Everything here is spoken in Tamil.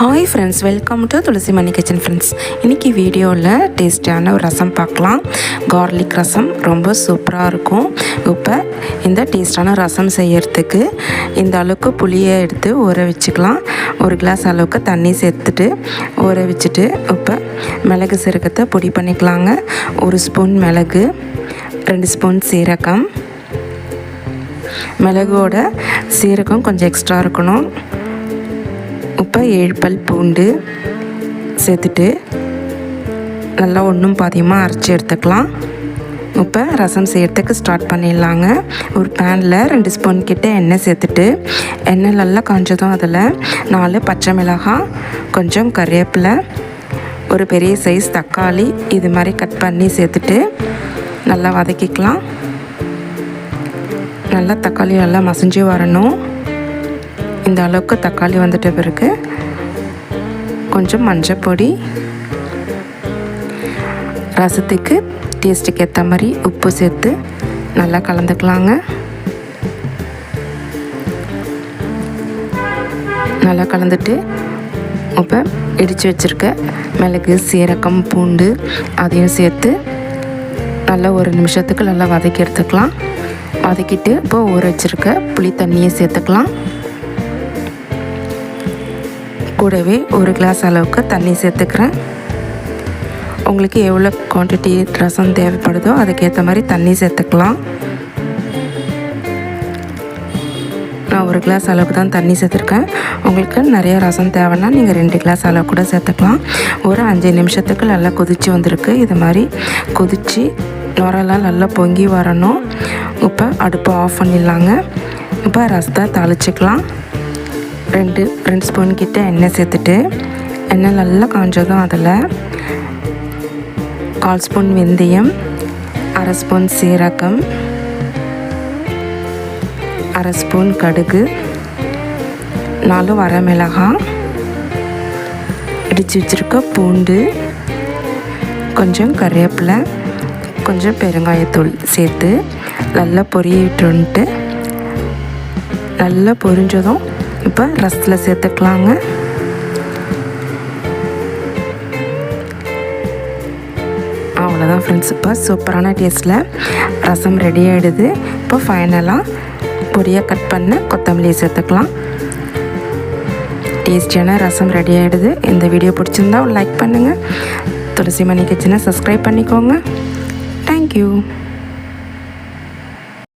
Hi friends welcome to Thulasi Mani kitchen friends இன்றைக்கி வீடியோவில் டேஸ்டியான ஒரு ரசம் பார்க்கலாம். கார்லிக் ரசம் ரொம்ப சூப்பராக இருக்கும். இப்போ இந்த டேஸ்டான ரசம் செய்யறதுக்கு இந்த அளவுக்கு புளியை எடுத்து ஊற வச்சுக்கலாம். ஒரு கிளாஸ் அளவுக்கு தண்ணி சேர்த்துட்டு ஊற வச்சுட்டு இப்போ மிளகு சீரகத்தை பொடி பண்ணிக்கலாங்க. ஒரு ஸ்பூன் மிளகு ரெண்டு ஸ்பூன் சீரகம். மிளகோட சீரகம் கொஞ்சம் எக்ஸ்ட்ரா இருக்கணும். இப்போ ஏழு பல் பூண்டு சேர்த்துட்டு நல்லா ஒன்றும் பாதியமாக அரைச்சி எடுத்துக்கலாம். இப்போ ரசம் செய்கிறதுக்கு ஸ்டார்ட் பண்ணிடலாங்க. ஒரு பேனில் ரெண்டு ஸ்பூன் கிட்ட எண்ணெய் சேர்த்துட்டு எண்ணெய் நல்லா காஞ்சதும் அதில் நாலு பச்சை மிளகாய் கொஞ்சம் கறிவேப்பிலை ஒரு பெரிய சைஸ் தக்காளி இது மாதிரி கட் பண்ணி சேர்த்துட்டு நல்லா வதக்கிக்கலாம். நல்லா தக்காளி நல்லா மசிஞ்சு வரணும். இந்த அளவுக்கு தக்காளி வந்துட்ட பிறகு கொஞ்சம் மஞ்சள் பொடி ரசத்துக்கு டேஸ்ட்டுக்கு ஏற்ற மாதிரி உப்பு சேர்த்து நல்லா கலந்துக்கலாங்க. நல்லா கலந்துட்டு இப்போ இடித்து வச்சுருக்க மிளகு சீரகம் பூண்டு அதையும் சேர்த்து நல்லா ஒரு நிமிஷத்துக்கு நல்லா வதக்கி எடுத்துக்கலாம். வதக்கிட்டு இப்போ ஊற வச்சுருக்க புளி தண்ணியை சேர்த்துக்கலாம். கூடவே ஒரு கிளாஸ் அளவுக்கு தண்ணி சேர்த்துக்கிறேன். உங்களுக்கு எவ்வளோ குவான்டிட்டி ரசம் தேவைப்படுதோ அதுக்கேற்ற மாதிரி தண்ணி சேர்த்துக்கலாம். நான் ஒரு கிளாஸ் அளவுக்கு தான் தண்ணி சேர்த்துருக்கேன். உங்களுக்கு நிறைய ரசம் தேவைன்னா நீங்கள் ரெண்டு கிளாஸ் அளவு கூட சேர்த்துக்கலாம். ஒரு அஞ்சு நிமிஷத்துக்கு நல்லா கொதித்து வந்திருக்கு. இது மாதிரி கொதித்து நுரெல்லாம் நல்லா பொங்கி வரணும். இப்போ அடுப்பை ஆஃப் பண்ணிடலாங்க. இப்போ ரசத்தை தாளிச்சிக்கலாம். ரெண்டு ரெண்டு ஸ்பூன் கிட்ட எண்ணெய் சேர்த்துட்டு எண்ணெய் நல்லா காஞ்சதும் அதில் கால் ஸ்பூன் வெந்தயம் அரை ஸ்பூன் சீரகம் அரை ஸ்பூன் கடுகு நாலு வரமிளகாய் இடித்து வச்சுருக்க பூண்டு கொஞ்சம் கறிவேப்பிலை கொஞ்சம் பெருங்காயத்தூள் சேர்த்து நல்லா பொரியவிட்டுன்ட்டு நல்லா பொரிஞ்சதும் இப்போ ரசத்தில் சேர்த்துக்கலாங்க. அவ்வளோதான் ஃப்ரெண்ட்ஸ் இப்போ சூப்பரான டேஸ்ட்டில் ரசம் ரெடி ஆகிடுது இப்போ ஃபைனலாக பொடியாக கட் பண்ண கொத்தமல்லியை சேர்த்துக்கலாம். டேஸ்டியான ரசம் ரெடி ஆகிடுது இந்த வீடியோ பிடிச்சிருந்தா லைக் பண்ணுங்கள் துளசி மணி கிச்சனை சப்ஸ்கிரைப் பண்ணிக்கோங்க. தேங்க்யூ